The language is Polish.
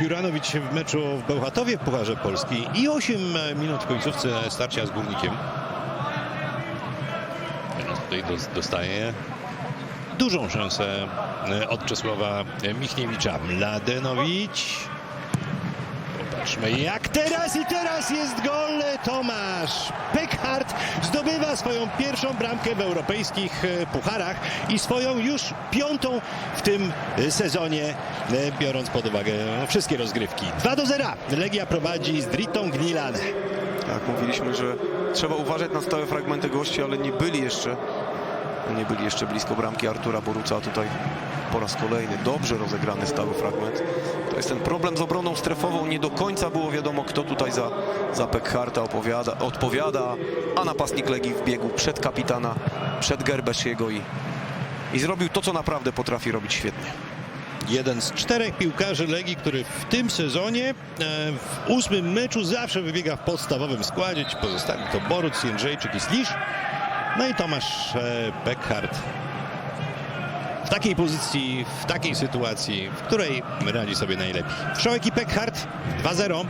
Pióranowicz w meczu w Bełchatowie w Pucharze Polski i 8 minut w końcówce starcia z Górnikiem. Teraz tutaj dos- dostaje dużą szansę od Czesława Michniewicza. Mladenowicz. Popatrzmy jak teraz i teraz jest gol. Tomasz Peckhardt zdobywa swoją pierwszą bramkę w europejskich e, pucharach i swoją już piątą w tym e, sezonie, e, biorąc pod uwagę wszystkie rozgrywki. 2 do 0. Legia prowadzi z Dritą Gnilan. Tak, mówiliśmy, że trzeba uważać na stałe fragmenty gości, ale nie byli jeszcze nie byli jeszcze blisko bramki Artura Boruca. Tutaj po raz kolejny dobrze rozegrany stały fragment. To jest ten problem z obroną strefową. Nie do końca było wiadomo, kto tutaj za, za Peckharta opowiada, odpowiada, a napastnik Legii wbiegł przed kapitana, przed Gerbesziego i, i zrobił to, co naprawdę potrafi robić świetnie. Jeden z czterech piłkarzy Legii, który w tym sezonie e, w ósmym meczu zawsze wybiega w podstawowym składzie. Ci pozostali to Boruc, Jędrzejczyk i Slisz. No i Tomasz e, Beckhardt. W takiej pozycji, w takiej sytuacji, w której radzi sobie najlepiej. Wszołek i Beckhardt 2-0.